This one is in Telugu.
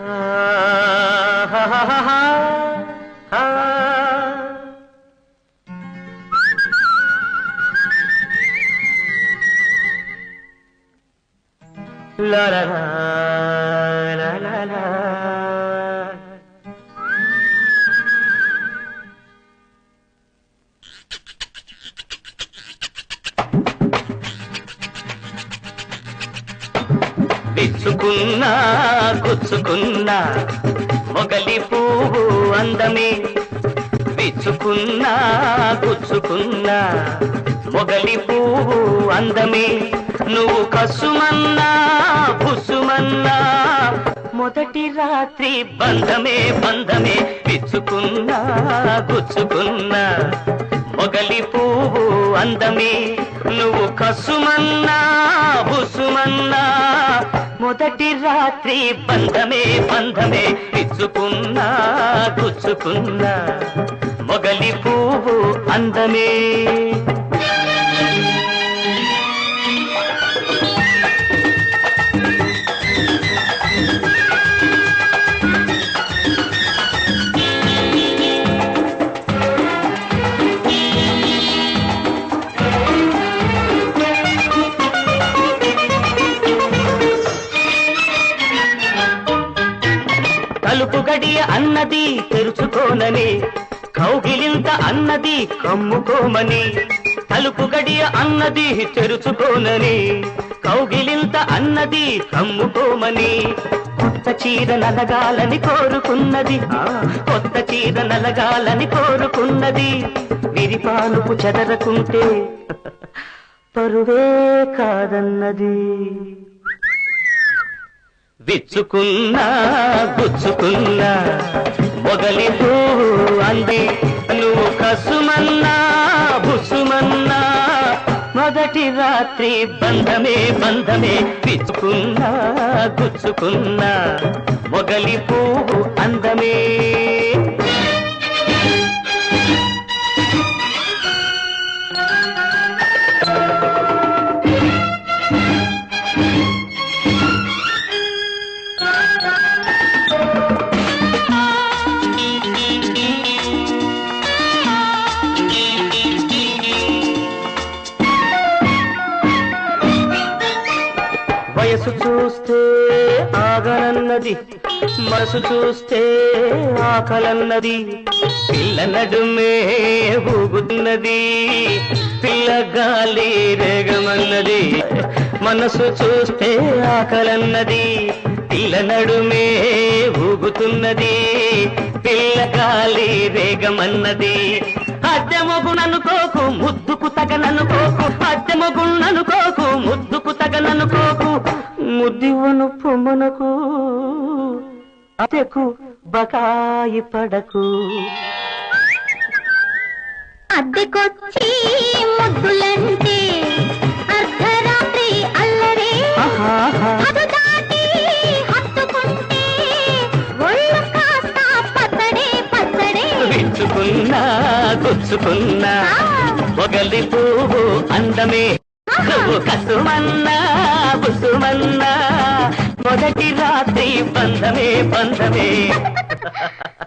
La la la గుచ్చుకున్నా గుచ్చుకున్నా మొగలి పువ్వు అందమే. విచ్చుకున్నా గుచ్చుకున్నా మొగలి పువ్వు అందమే. నువ్వు కసుమన్నా పుసుమన్నా మొదటి రాత్రి బంధమే బంధమే. విచ్చుకున్నా గుచ్చుకున్నా మొగలి పువ్వు అందమే. నువ్వు కసుమన్నా బుసుమన్నా మొదటి రాత్రి బంధమే బంధమే ఇచ్చుకున్నా గుచ్చుకున్నా. మొగలి పువ్వు అందమే. తలుపు గడియ అన్నది తెరుచుకోనని కౌగిలింత అన్నది కమ్ముకోమని తలుపు గడియ అన్నది తెరుచుకోనని కౌగిలింత అన్నది కమ్ముకోమని కొత్త చీర నలగాలని కోరుకున్నది కొత్త చీర నలగాలని కోరుకున్నది విరిపాలుపు చెదరకుంటే పరువే కాదన్నది. విచ్చుకున్నా గుచ్చుకున్నా మొగలి పువ్వు అంది. నువ్వు కసుమన్నా బుసుమన్నా మొదటి రాత్రి బంధమే బంధమే. విచ్చుకున్నా గుచ్చుకున్నా మొగలి పువ్వు అందమే. వయసు చూస్తే ఆగనన్నది. మనసు చూస్తే ఆకలన్నది. పిల్ల నడుమే ఊగుతున్నది. పిల్ల గాలి రేగమన్నది. మనసు చూస్తే ఆకలన్నది. పిల్ల నడుమే ఊగుతున్నది. పిల్ల గాలి రేగమన్నది. అద్దెమగుననుకోకు ముద్దుకు తగననుకోకు అద్దెమగుననుకోకు ముద్దుకు తగననుకో ముద్దివ్వను పొమ్మనకు అతెకు బకాయి పడకు. అద్దెకొచ్చి ముద్దులంటే అర్ధరాత్రి అల్లరే. అది దాటి హత్తుకుంటే ఒళ్ళు కాస్త పచ్చడే పచ్చడే. విచ్చుకున్నా గుచ్చుకున్నా మొగలి పువ్వు అందమే. నువ్వు కసుమన్నా బుసుమన్నా మొదటి రాత్రి బంధమే బంధమే.